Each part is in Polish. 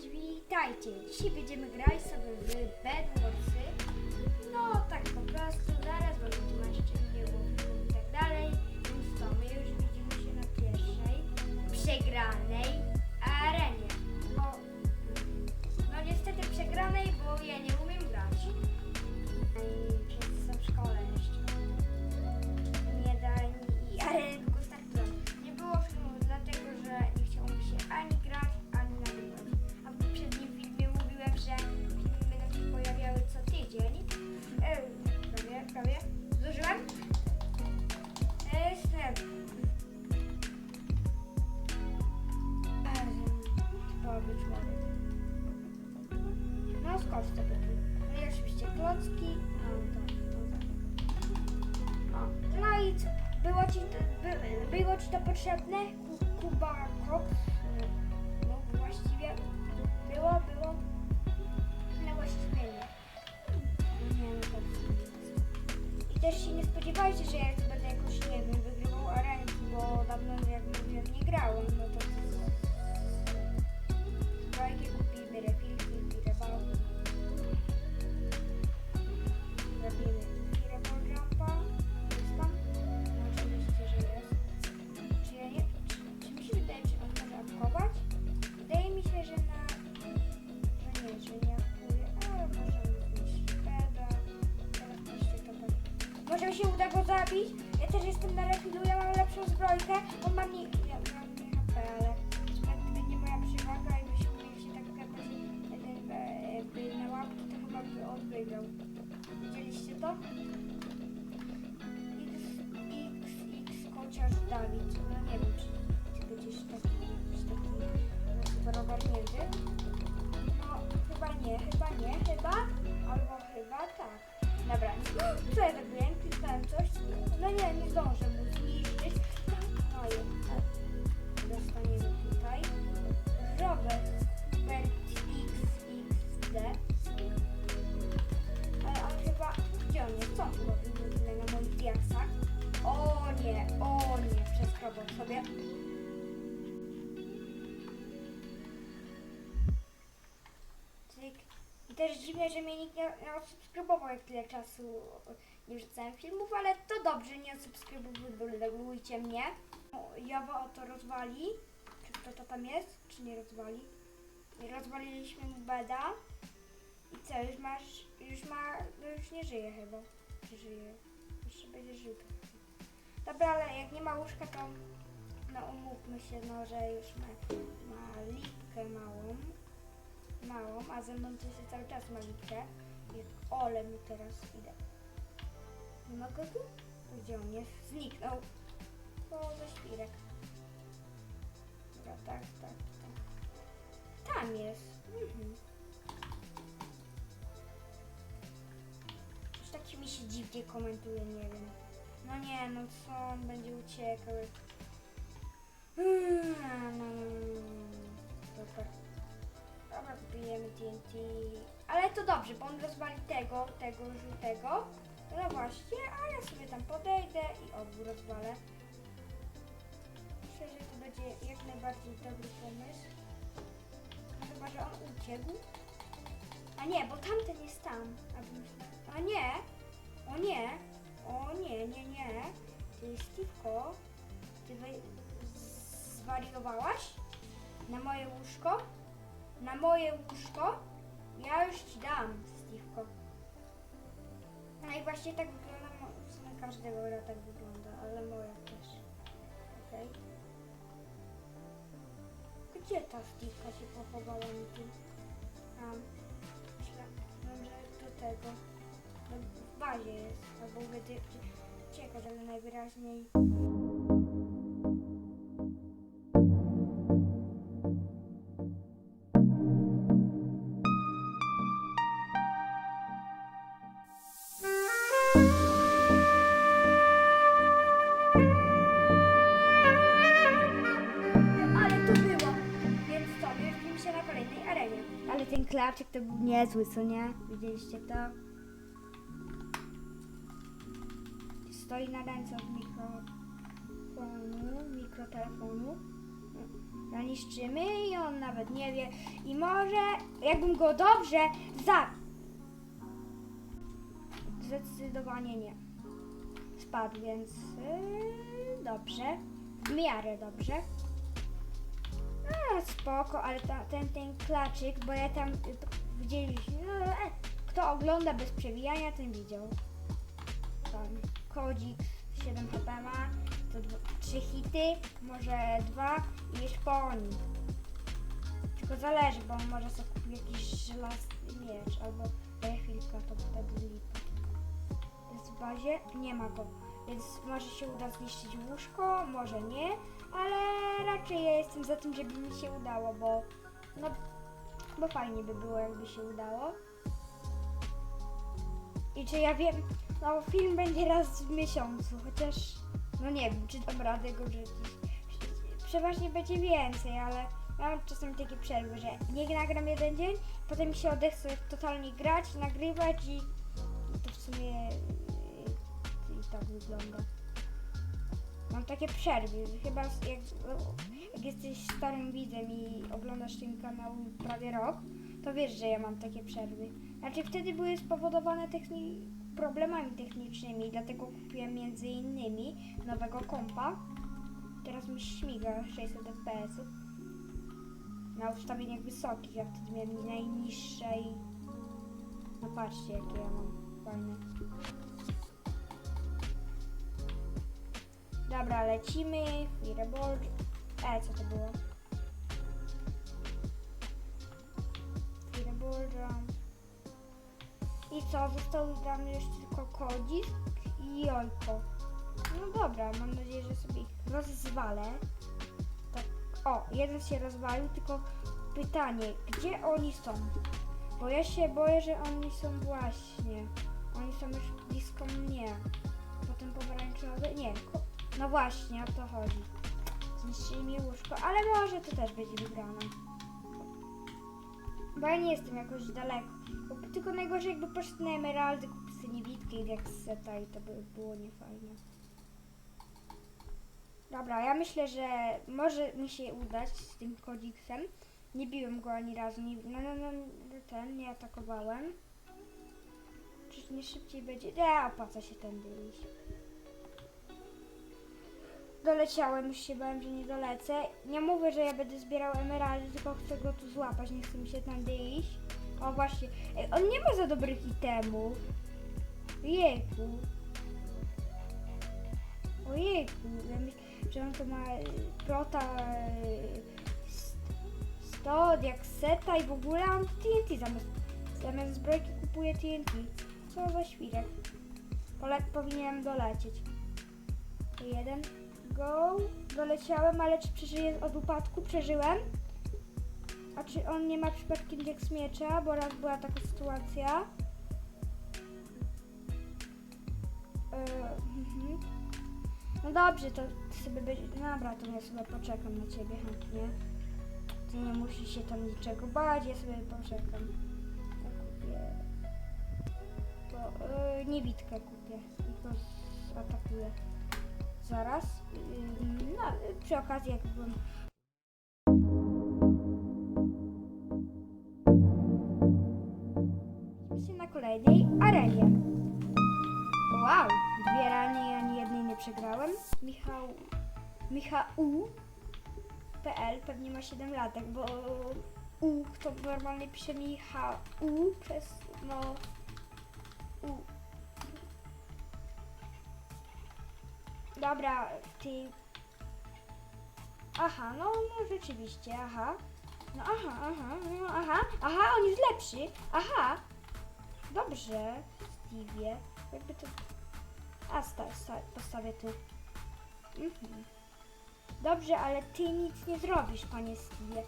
Cześć, witajcie! Dzisiaj będziemy grać sobie w Bedwarsy. No tak po prostu, klocki. No i co? Było ci to, by, było ci to potrzebne? Ku- Kuba Cox? No właściwie było, było. No właściwie nie. Nie, no. I też się nie spodziewajcie, że ja tu będę jakoś, nie wiem, wygrywał arenki, bo dawno, jak mówiłem, nie grałem, no to... Bajki kupimy, refilki i Ja też jestem na refilu, ja mam lepszą zbrojkę. On ma mniej... Ja mam mniej HP, ale... Gdyby nie moja przewaga i byśmy mieli się tak klepać jeden e, by na łapki, to chyba by on wygrał. Widzieliście to? X, X, X, kociarz Dawid. No nie wiem, czy ty będziesz taki, jakiś taki super ogarnięty. No, chyba nie, chyba nie, chyba, albo chyba tak. Dobra, co ja zrobiłem? Zdążę mu zniszczyć. No tak. Dostaniemy tutaj. Robert Bert XXD. Ale chyba... Gdzie on jest? Co on ogóle na moich diaksach? O nie, o nie, przeskrobał sobie. Też dziwne, że mnie nikt nie, nie odsubskrybował, jak tyle czasu nie wrzucałem filmów, ale to dobrze, nie odsubskrybujcie mnie. Jawa o to rozwali. Czy kto to tam jest? Czy nie rozwali? Rozwaliliśmy mu beda. I co, już masz, już ma, no już nie żyje chyba. Czy żyje? Jeszcze będzie żył trochę. Dobra, ale jak nie ma łóżka, to no umówmy się, no, że już ma, ma lipkę małą. Małą, a ze mną to się cały czas ma lipkę. Jak ole mu teraz idę. Nie ma go tu? Gdzie on jest? Zniknął. O, świrek. Dobra, tak, tak, tak. Tam jest. Mhm. Już taki mi się dziwnie komentuje, nie wiem. No nie, no co on będzie uciekał? jak- Mm, no, Dobra. Dobrze, bo on rozwali tego, tego, żółtego. No właśnie, a ja sobie tam podejdę i obu rozwalę. Myślę, że to będzie jak najbardziej dobry pomysł. Chyba, że on uciekł. A nie, bo tamten jest tam. A, nie, o nie, o nie, nie, nie. Ty, Stevko, ty zwariowałaś? Na moje łóżko? Na moje łóżko? Ja już ci dam, Stevko. No i właśnie tak wygląda, w sumie każdego gra tak wygląda, ale moja też. Okej. Gdzie ta Stevka się pochowała mi tu? Tam. Myślę, no, że do tego. No, w bazie jest, albo gdy uciekać, ale najwyraźniej... klaczek to był niezły, co nie? Widzieliście to? Stoi na ręce od mikrofonu, mikrotelefonu. zaniszczymy i on nawet nie wie. I może, jakbym go dobrze zabił. Zdecydowanie nie. Spadł, więc yy, dobrze. W miarę dobrze. Spoko, ale ta, ten, ten klaczyk, bo ja tam y, widzieliśmy, no, e, kto ogląda bez przewijania, ten widział. Tam kodzik 7 HP ma, to 3 hity, może 2 i już po nim. Tylko zależy, bo może sobie kupić jakiś żelazny miecz, albo daje chwilkę, to wtedy lipa. Jest w bazie, nie ma go, więc może się uda zniszczyć łóżko, może nie, ale raczej ja jestem za tym, żeby mi się udało, bo no, bo fajnie by było, jakby się udało. I czy ja wiem, no film będzie raz w miesiącu, chociaż no nie wiem, czy dam radę go wrzucić. Przeważnie będzie więcej, ale ja mam czasami takie przerwy, że nie nagram jeden dzień, potem się odechce totalnie grać, nagrywać i, i to w sumie yy, i tak wygląda. Mam takie przerwy, chyba jak, jak jesteś starym widzem i oglądasz ten kanał prawie rok, to wiesz, że ja mam takie przerwy. Znaczy wtedy były spowodowane techni- problemami technicznymi, dlatego kupiłem między innymi nowego kompa. Teraz mi śmiga 600 fps. Na ustawieniach wysokich, ja wtedy miałem najniższe i... No patrzcie jakie ja mam fajne. Dobra, lecimy. Fireball. E, co to było? Fireball jump. I co? Został nam już tylko kodzisk i jojko. No dobra, mam nadzieję, że sobie ich rozwalę. Tak, o, jeden się rozwalił, tylko pytanie, gdzie oni są? Bo ja się boję, że oni są właśnie. Oni są już blisko mnie. Potem pomarańczowy. Nie, no właśnie, o to chodzi. Zniszczyli mi łóżko, ale może to też będzie wygrane. Bo ja nie jestem jakoś daleko. Tylko najgorzej jakby poszedł na emeraldy, kupił sobie niewidkę i jak seta i to by było niefajne. Dobra, ja myślę, że może mi się udać z tym kodziksem. Nie biłem go ani razu, nie, no, no, no, ten, nie atakowałem. Czy nie szybciej będzie? Nie, opłaca się tędy iść. Doleciałem, już się bałem, że nie dolecę. Nie mówię, że ja będę zbierał emeraldy, tylko chcę go tu złapać, nie chce mi się tędy iść. O właśnie, Ej, on nie ma za dobrych itemów. Jejku. Ojejku, ja myślę, że on to ma y, prota y, s- 100 jak seta i w ogóle on TNT zamiast, zamiast zbrojki kupuje TNT. Co za świrek. Pole, powinienem dolecieć. Jeden. Go. Doleciałem, ale czy przeżyję od upadku? Przeżyłem. A czy on nie ma przypadkiem jak miecza? Bo raz była taka sytuacja. Yy. No dobrze, to sobie będzie. Dobra, to ja sobie poczekam na ciebie chętnie. Ty nie musisz się tam niczego bać, ja sobie poczekam. Ja kupię. Bo, yy, niewidkę kupię. I go zaatakuję. Zaraz. Yy, no, przy okazji jak byłem. Jesteśmy na kolejnej arenie. Wow, dwie rany i ani jednej nie przegrałem. Michał, Michał pewnie ma 7 latek, bo U, kto normalnie pisze Michał U przez no U. Dobra, ty. Aha, no, no rzeczywiście, aha. No aha, aha, no aha, aha, on jest lepszy, aha. Dobrze, Stevie. Jakby to... A, sta, sta, postawię tu. Mhm. Dobrze, ale ty nic nie zrobisz, panie Stevie.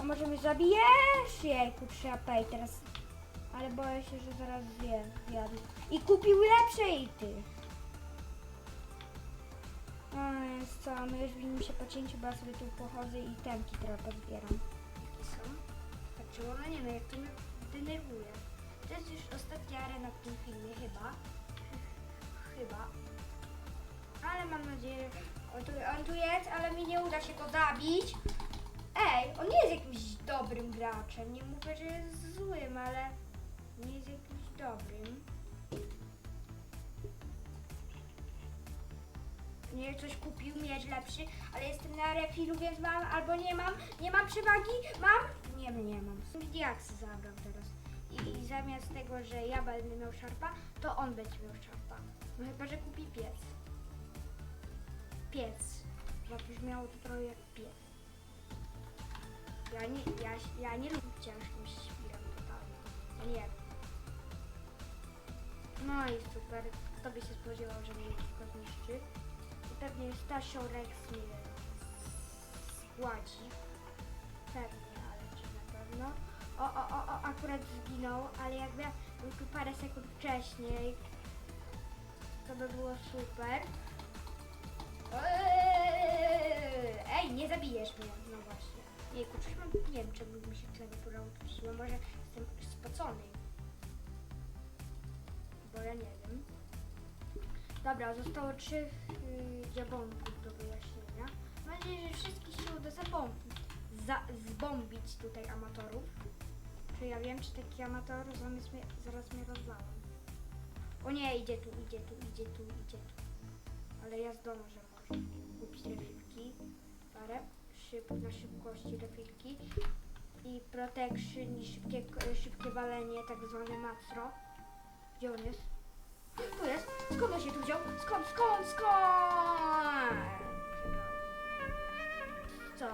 A może mnie zabijesz? Jejku, 3 AP i teraz... Ale boję się, że zaraz zje, zjadł. I kupił lepsze i jest co, my już widzimy się po cięciu, bo ja sobie tu pochodzę i temki trochę pozbieram. Co? Patrzyło, no nie wiem, jak to mnie denerwuje. To jest już ostatnia arena w tym filmie, chyba. Chyba. Ale mam nadzieję, On tu, on tu jest, ale mi nie uda się go zabić. Ej, on nie jest jakimś dobrym graczem. Nie mówię, że jest złym, ale nie jest jakimś dobrym. Nie, coś kupił miecz lepszy, ale jestem na refilu, więc mam albo nie mam, nie mam przewagi, mam? Nie, nie mam. Diaksy zabrał teraz. I, I zamiast tego, że ja będę miał szarpa, to on będzie miał szarpa. No chyba, że kupi piec. Piec. Zabrzmiało to trochę jak piec. Ja nie, ja, ja nie lubię ciężkim świrem totalnie. Nie. No i super. Kto by się spodziewał, że mnie tylko zniszczy. Pewnie Stasio Rex mnie składzi. Pewnie, ale czy na pewno? O, o, o, o, akurat zginął, ale jakby był tu parę sekund wcześniej, to by było super. Eee, Ej, nie zabijesz mnie, no właśnie. Jejku, coś mam, nie wiem, czemu mi się klawiatura utusiła, może jestem spocony. Bo ja nie wiem. Dobra, zostało trzy diabonków do wyjaśnienia. Mam nadzieję, że wszystkich się uda zabombić, za, zbombić tutaj amatorów. Czy ja wiem, czy taki amator zaraz mnie, zaraz mnie rozwalą. O nie, idzie tu, idzie tu, idzie tu, idzie tu. Ale ja zdążę może kupić refilki. Parę. Szyb, na szybkości refilki. I protection i szybkie, szybkie walenie, tak zwane macro. Gdzie on jest? Tu jest. Skąd on się tu wziął? Skąd, skąd, skąd? Co?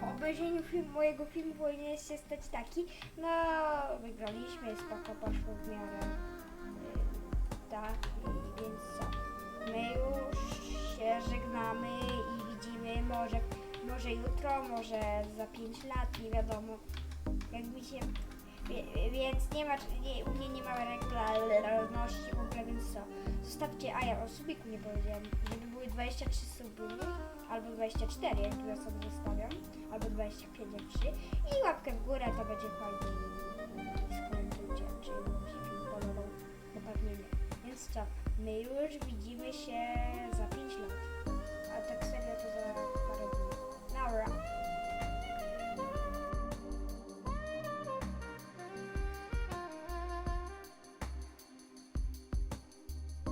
Po obejrzeniu film, mojego filmu powinien się stać taki. No, wygraliśmy, spoko poszło w miarę. Yy, tak, więc co? My już się żegnamy i widzimy może, może jutro, może za 5 lat, nie wiadomo. Jakby się więc nie ma, nie, u mnie nie ma regularności w ogóle, więc co? Zostawcie, a ja o subiku nie powiedziałem, żeby były 23 suby, albo 24, jak dwie osoby zostawiam, albo 25 jak 3 i łapkę w górę, to będzie fajnie i skomentujcie, czy się film podobał, bo pewnie nie. Więc co, my już widzimy się za 5 lat, a tak serio to za parę dni. Dobra.